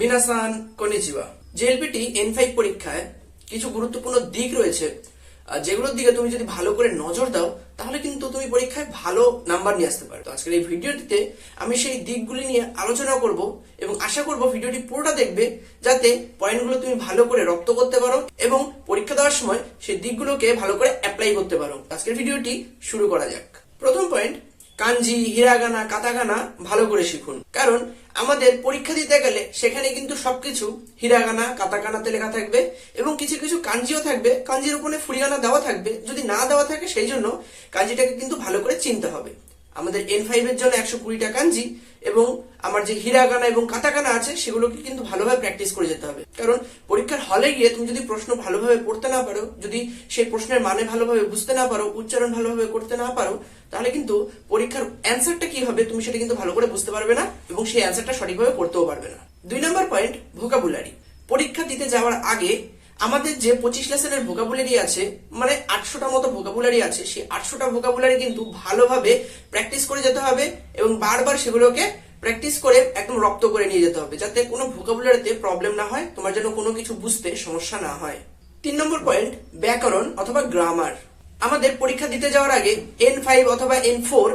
মিনাসান কনিচিবা JLPT N five পরীক্ষায় কিছু গুরুত্বপূর্ণ দিক রয়েছে। যেগুলোর দিকে তুমি যদি ভালো করে নজর দাও, তাহলে কিন্তু তুমি পরীক্ষায় ভালো নাম্বার নিয়ে আসতে পারো তো আজকের এই ভিডিওটিতে আমি সেই দিকগুলি নিয়ে আলোচনা করব এবং আশা করব ভিডিওটি পুরোটা দেখবে, যাতে পয়েন্টগুলো তুমি ভালো করে রপ্ত করতে পারো এবং পরীক্ষা দেওয়ার সময় সেই দিকগুলোকে ভালো করে অ্যাপ্লাই করতে পারো। আজকের ভিডিওটি শুরু করা যাক। প্রথম পয়েন্ট কাঞ্জি হিরাগানা, কাতাগানা ভালো করে শিখুন। কারণ আমাদের পরীক্ষা দিতে গেলে সেখানে কিন্তু সবকিছু হিরাগানা কাতাকানাতে লেখা থাকবে এবং কিছু কিছু কাঞ্জিও থাকবে। কাঞ্জির উপরে ফুরিয়ানা দেওয়া থাকবে। যদি না দেওয়া থাকে, সেই জন্য কাঞ্জিটাকে কিন্তু ভালো করে চিনতে হবে। আমাদের এন ফাইভের জন্য একশো কুড়িটা কাঞ্জি এবং আমার যে হিরাগানা এবং কাতাকানা আছে, সেগুলোকে কিন্তু ভালোভাবে প্র্যাকটিস করে যেতে হবে। কারণ পরীক্ষার হলে গিয়ে তুমি যদি প্রশ্ন ভালোভাবে পড়তে না পারো, যদি সেই প্রশ্নের মানে ভালোভাবে বুঝতে না পারো, উচ্চারণ ভালোভাবে করতে না পারো, তাহলে কিন্তু পরীক্ষার অ্যান্সারটা কি হবে, তুমি সেটা কিন্তু ভালো করে বুঝতে পারবে না এবং সেই অ্যান্সারটা সঠিকভাবে করতেও পারবে না। দুই নম্বর পয়েন্ট ভোকাবুলারি পরীক্ষা দিতে যাওয়ার আগে আমাদের যে পঁচিশ লেসনের ভোকাবুলারি আছে মানে আটশোটা মতো ভোকাবুলারি আছে, সেই আটশোটা ভোকাবুলারি কিন্তু ভালোভাবে প্র্যাকটিস করে যেতে হবে এবং বারবার সেগুলোকে প্র্যাকটিস করে একদম রপ্ত করে নিয়ে যেতে হবে, যাতে কোনো ভোকাবুলারিতে প্রবলেম না হয়, তোমার যেন কোনো কিছু বুঝতে সমস্যা না হয়। তিন নম্বর পয়েন্ট ব্যাকরণ অথবা গ্রামার আমাদের পরীক্ষা দিতে যাওয়ার আগে এন ফাইভ অথবা এন ফোর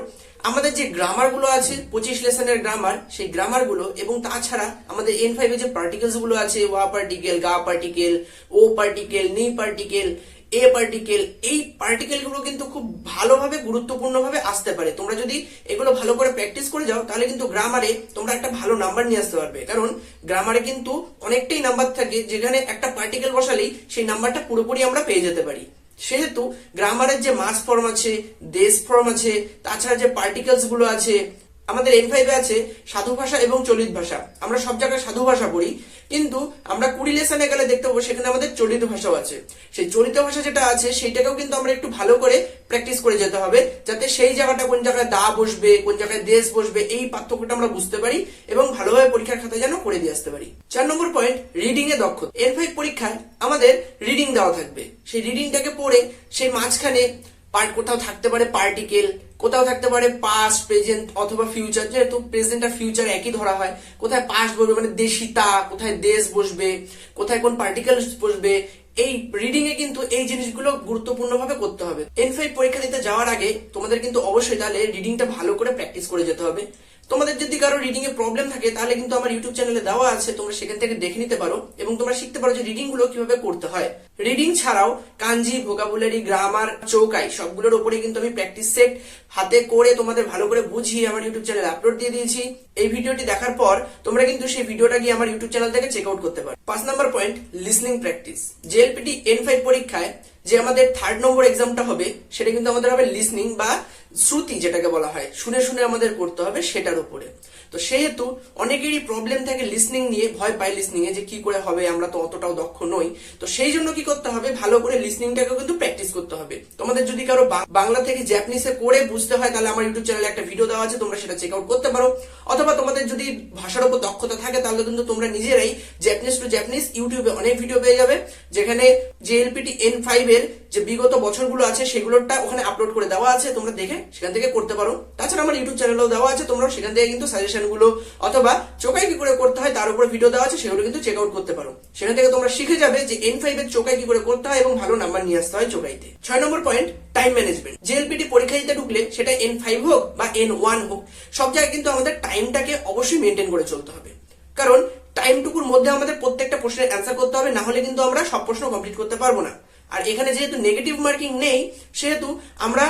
আমাদের যে গ্রামারগুলো আছে, পঁচিশ লেসনের গ্রামার সেই গ্রামারগুলো এবং তাছাড়া আমাদের এন ফাইভে যে পার্টিকেলসগুলো আছে, ওয়া পার্টিকেল গা পার্টিকেল ও পার্টিকেল নি পার্টিকেল এ পার্টিকেল এই পার্টিকেলগুলো কিন্তু খুব ভালোভাবে, গুরুত্বপূর্ণভাবে আসতে পারে। তোমরা যদি এগুলো ভালো করে প্র্যাকটিস করে যাও, তাহলে কিন্তু গ্রামারে তোমরা একটা ভালো নাম্বার নিয়ে আসতে পারবে। কারণ গ্রামারে কিন্তু অনেকটাই নাম্বার থাকে, যেখানে একটা পার্টিকেল বসালেই সেই নাম্বারটা পুরোপুরি আমরা পেয়ে যেতে পারি। সেহেতু গ্রামারের যে মাস ফর্ম আছে দেশ ফর্ম আছে তাছাড়া যে পার্টিকেলসগুলো আছে আমাদের এন ফাইভে আছে সাধু ভাষা এবং চলিত ভাষা। আমরা সব জায়গায় সাধু ভাষা পড়ি, কিন্তু আমরা কুড়ি লেসনে গেলে দেখতে পাবো সেখানে আমাদের চলিত ভাষাও আছে। সেই চলিত ভাষা যেটা আছে, সেইটাকেও কিন্তু আমরা একটু ভালো করে প্র্যাকটিস করে যেতে হবে, যাতে সেই জায়গাটা কোন জায়গায় দা বসবে, কোন জায়গায় দেশ বসবে, এই পার্থক্যটা আমরা বুঝতে পারি এবং ভালোভাবে পরীক্ষার খাতায় যেন করে দিয়ে আসতে পারি। চার নম্বর পয়েন্ট রিডিং এ দক্ষতা। এন ফাইভ পরীক্ষায় আমাদের রিডিং দেওয়া থাকবে। সেই রিডিংটাকে পড়ে সেই মাঝখানে পার্ট কোথাও থাকতে পারে পার্টিকেল কোথাও থাকতে পারে পাস্ট প্রেজেন্ট অথবা ফিউচার যেহেতু প্রেজেন্ট আর ফিউচার একই ধরা হয়, কোথায় পাস্ট বসবে মানে দেশিতা, কোথায় দেশ বসবে, কোথায় কোন পার্টিকেল বসবে, এই রিডিং এ কিন্তু এই জিনিসগুলো গুরুত্বপূর্ণভাবে করতে হবে। এন ফাইভ পরীক্ষা দিতে যাওয়ার আগে তোমাদের কিন্তু অবশ্যই তাহলে রিডিংটা ভালো করে প্র্যাকটিস করে যেতে হবে। তোমাদের যদি কারও রিডিং এ প্রবলেম থাকে, তাহলে কিন্তু আমার ইউটিউব চ্যানেলে দেওয়া আছে, তোমরা সেখান থেকে দেখে নিতে পারো এবং তোমরা শিখতে পারো যে রিডিংগুলো কীভাবে করতে হয়। রিডিং ছাড়াও কাঞ্জি ভোকাবুলারি গ্রামার চৌকাই সবগুলোর উপরে কিন্তু আমি প্র্যাকটিস সেট হাতে করে তোমাদের ভালো করে বুঝিয়ে আমার ইউটিউব চ্যানেলে আপলোড দিয়ে দিয়েছি। এই ভিডিওটি দেখার পর তোমরা কিন্তু সেই ভিডিওটা গিয়ে আমার ইউটিউব চ্যানেল থেকে চেক আউট করতে পারো। পাঁচ নম্বর point listening practice JLPT N five পরীক্ষায় যে আমাদের থার্ড নম্বর এক্সামটা হবে, সেটা কিন্তু আমাদের হবে লিসনিং বা শ্রুতি যেটাকে বলা হয়। শুনে শুনে আমাদের করতে হবে সেটার উপরে। তো সেহেতু অনেকেরই প্রবলেম থাকে লিসনিং নিয়ে, ভয় পায় লিসনিং এ যে কি করে হবে, আমরা তো অতটাও দক্ষ নই। তো সেই জন্য কি করতে হবে? ভালো করে লিসনিংটাকে কিন্তু প্র্যাকটিস করতে হবে। তোমাদের যদি কারও বাংলা থেকে জ্যাপানিসে করে বুঝতে হয়, তাহলে আমার ইউটিউব চ্যানেলে একটা ভিডিও দেওয়া আছে, তোমরা সেটা চেক আউট করতে পারো। অথবা তোমাদের যদি ভাষার উপর দক্ষতা থাকে, তাহলে কিন্তু তোমরা নিজেরাই জ্যাপানিজ টু জ্যাপানিজ ইউটিউবে অনেক ভিডিও পেয়ে যাবে। যেখানে জেএলপিটি এন ফাইভ এর যে বিগত বছরগুলো আছে সেগুলোটা ওখানে আপলোড করে দেওয়া আছে। তোমরা দেখে সেখান থেকে করতে পারো। তাছাড়া আমার ইউটিউব চ্যানেলেও দেওয়া আছে তোমরা সেখান থেকে কিন্তু সাজেশন গুলো অথবা চোখায় কি করে করতে হয়, তার উপরে ভিডিও দেওয়া আছে, সেগুলো কিন্তু চেক আউট করতে পারো। সেখান থেকে তোমরা শিখে যাবে যে এন ফাইভ এর চোখায় কি করে করতে হয় এবং ভালো নাম্বার নিয়ে আসতে হয় চোখাইতে ছয় number point time management JLPT পরীক্ষা দিতে ঢুকলে সেটা এন ফাইভ হোক বা এন ওয়ান হোক, সব জায়গায় কিন্তু আমাদের টাইমটাকে অবশ্যই মেনটেন করে চলতে হবে। কারণ টাইমটুকুর মধ্যে আমাদের প্রত্যেকটা প্রশ্নের অ্যান্সার করতে হবে, না হলে কিন্তু আমরা সব প্রশ্ন কমপ্লিট করতে পারব না। আর এখানে যেহেতু নেগেটিভ মার্কিং নেই, সেহেতু আমরা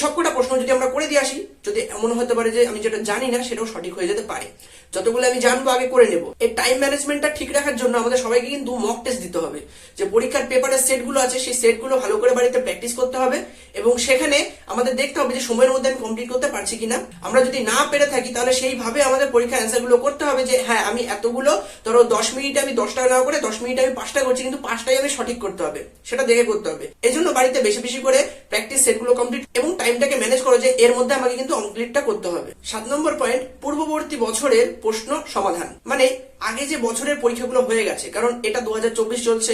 সবকটা প্রশ্ন যদি আমরা করে দিয়ে আসি যদি এমন হতে পারে যে আমি যেটা জানি না, সেটাও সঠিক হয়ে যেতে পারে। যতগুলো আমি জানব, আগে করে নেব। এই টাইম ম্যানেজমেন্টটা ঠিক রাখার জন্য আমাদের সবাইকে কিন্তু মক টেস্ট দিতে হবে। যে পরীক্ষার পেপারের সেটগুলো আছে, সেই সেটগুলো ভালো করে বাড়িতে প্র্যাকটিস করতে হবে এবং সেখানে আমাদের দেখতে হবে যে সময়ের মধ্যে আমি কমপ্লিট করতে পারছি কিনা। আমরা যদি না পেরে থাকি, তাহলে সেইভাবে আমাদের পরীক্ষার অ্যান্সারগুলো করতে হবে যে হ্যাঁ আমি এতগুলো, ধরো দশ মিনিটে আমি দশটা না করে দশ মিনিটে আমি পাঁচটা করছি, কিন্তু পাঁচটাই আমি সঠিক করতে হবে। সেটা দেখে করতে হবে। এই জন্য বাড়িতে বেশি বেশি করে প্র্যাকটিস সেটগুলো কমপ্লিট এবং টাইমটাকে করো যে এর মধ্যে আমাকে কিন্তু কমপ্লিটটা করতে হবে। সাত নম্বর পয়েন্ট পূর্ববর্তী বছরের প্রশ্ন সমাধান। মানে আগে যে বছরের পরীক্ষাগুলো হয়ে গেছে, কারণ এটা দু হাজার চব্বিশ চলছে,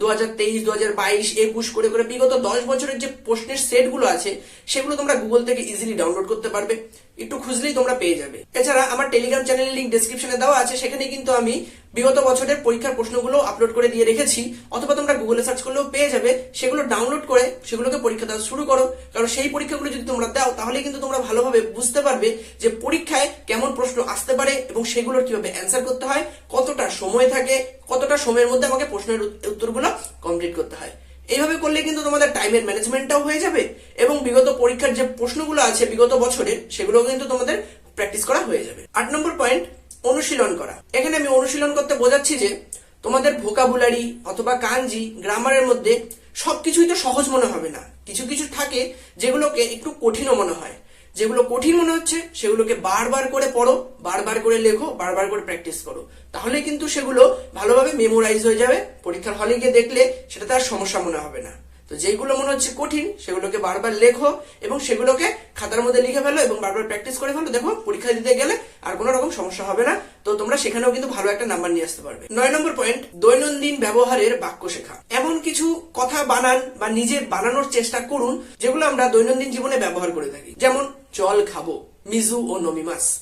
দু হাজার তেইশ, দু হাজার বাইশ, একুশ করে করে বিগত দশ বছরের যে প্রশ্নের সেটগুলো আছে, সেগুলো তোমরা গুগল থেকে ইজিলি ডাউনলোড করতে পারবে। একটু খুঁজলেই তোমরা পেয়ে যাবে। এছাড়া আমার টেলিগ্রাম চ্যানেলের লিঙ্ক ডেসক্রিপশনে দেওয়া আছে, সেখানে কিন্তু আমি বিগত বছরের পরীক্ষার প্রশ্নগুলো আপলোড করে দিয়ে রেখেছি, অথবা তোমরা গুগলে সার্চ করলেও পেয়ে যাবে। সেগুলো ডাউনলোড করে সেগুলোকে পরীক্ষা দেওয়া শুরু করো। কারণ সেই পরীক্ষাগুলো যদি তোমরা দাও, তাহলে কিন্তু তোমরা ভালোভাবে বুঝতে পারবে যে পরীক্ষায় কেমন প্রশ্ন আসতে পারে এবং সেগুলোর কীভাবে অ্যান্সার করতে হয়, কতটা সময় থাকে, কতটা সময়ের মধ্যে আমাকে প্রশ্নের উত্তরগুলো কমপ্লিট করতে হয়। এইভাবে করলে কিন্তু তোমাদের টাইমের ম্যানেজমেন্টটাও হয়ে যাবে এবং বিগত পরীক্ষার যে প্রশ্নগুলো আছে বিগত বছরের সেগুলো কিন্তু তোমাদের প্র্যাকটিস করা হয়ে যাবে। আট নম্বর পয়েন্ট অনুশীলন করা। এখানে আমি অনুশীলন করতে বোঝাচ্ছি যে তোমাদের ভোকাবুলারি অথবা কাঞ্জি গ্রামারের মধ্যে সবকিছুই তো সহজ মনে হবে না। কিছু কিছু থাকে যেগুলোকে একটু কঠিনও মনে হয়। যেগুলো কঠিন মনে হচ্ছে, সেগুলোকে বারবার করে পড়ো, বারবার করে লেখো, বারবার করে প্র্যাকটিস করো। তাহলে কিন্তু সেগুলো ভালোভাবে মেমোরাইজ হয়ে যাবে। পরীক্ষার হলে গিয়ে দেখলে সেটা তার সমস্যা মনে হবে না। তো যেগুলো মনে হচ্ছে কঠিন, সেগুলোকে বারবার লেখো এবং সেগুলোকে খাতার মধ্যে লিখে ফেলো এবং বারবার প্র্যাকটিস করে ফেলো। দেখো, পরীক্ষা দিতে গেলে আর কোনো রকম সমস্যা হবে না। তো তোমরা সেখানেও কিন্তু ভালো একটা নাম্বার নিয়ে আসতে পারবে। নয় নম্বর পয়েন্ট দৈনন্দিন ব্যবহারের বাক্য শেখা। এমন কিছু কথা বানান বা নিজে বানানোর চেষ্টা করুন, যেগুলো আমরা দৈনন্দিন জীবনে ব্যবহার করে থাকি। যেমন জল খাব, মিজু ও নমিমাস।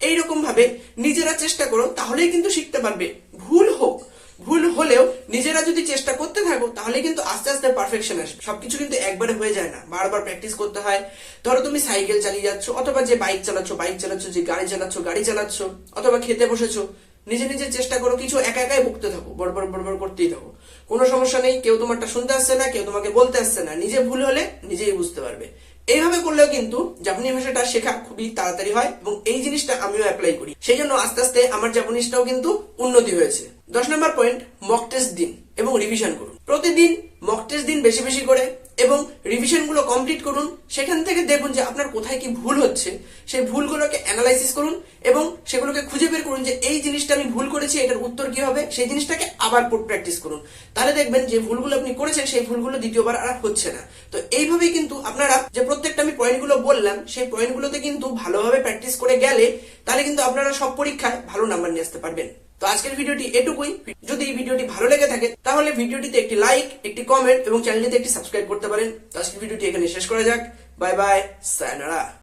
এইরকম ভাবে নিজেরা চেষ্টা করো, তাহলেই কিন্তু শিখতে পারবে। হলেও নিজেরা যদি চেষ্টা করতে থাকো, তাহলে কিন্তু আস্তে আস্তে পারফেকশন আসবে। সবকিছু কিন্তু একবারে হয়ে যায় না। বারবার প্র্যাকটিস করতে হয়। ধরো তুমি সাইকেল চালিয়ে যাচ্ছ, অথবা যে বাইক চালাচ্ছ বাইক চালাচ্ছ, যে গাড়ি চালাচ্ছ গাড়ি চালাচ্ছ, অথবা খেতে বসেছো, নিজে নিজে চেষ্টা করো, কিছু একা একাই বকতে থাকো, বড় বড় বড় বড় করতেই থাকো। কোনো সমস্যা নেই, কেউ তোমারটা শুনতে আসছে না, কেউ তোমাকে বলতে আসছে না। নিজে ভুল হলে নিজেই বুঝতে পারবে। এইভাবে করলেও কিন্তু জাপানি ভাষাটা শেখা খুবই তাড়াতাড়ি হয়, এবং এই জিনিসটা আমিও অ্যাপ্লাই করি। সেই জন্য আস্তে আস্তে আমার জাপানিজটাও কিন্তু উন্নতি হয়েছে। দশ নম্বর পয়েন্ট মক টেস্ট দিন এবং রিভিশন করুন। প্রতিদিন মক টেস্ট দিন বেশি বেশি করে এবং রিভিশনগুলো কমপ্লিট করুন। সেখান থেকে দেখুন যে আপনার কোথায় কি ভুল হচ্ছে। সেই ভুলগুলোকে অ্যানালাইসিস করুন এবং সেগুলোকে খুঁজে বের করুন যে এই জিনিসটা আমি ভুল করেছি, এটার উত্তর কি হবে? সেই জিনিসটাকে আবার প্র্যাকটিস করুন। তাহলে দেখবেন যে ভুলগুলো আপনি করেছেন, সেই ভুলগুলো দ্বিতীয়বার আর হচ্ছে না। তো এইভাবেই কিন্তু আপনারা যে প্রত্যেকটা আমি পয়েন্টগুলো বললাম, সেই পয়েন্টগুলোতে কিন্তু ভালোভাবে প্র্যাকটিস করে গেলে তাহলে কিন্তু আপনারা সব পরীক্ষায় ভালো নাম্বার নিয়ে আসতে পারবেন। তো আজকের ভিডিওটি এটুকুই। যদি এই ভিডিওটি ভালো লেগে থাকে, তাহলে ভিডিওটিতে একটি লাইক একটি কমেন্ট এবং চ্যানেলটিতে একটি সাবস্ক্রাইব করতে পারেন। তো আজকের ভিডিওটি এখানে শেষ করা যাক। Bye bye sayonara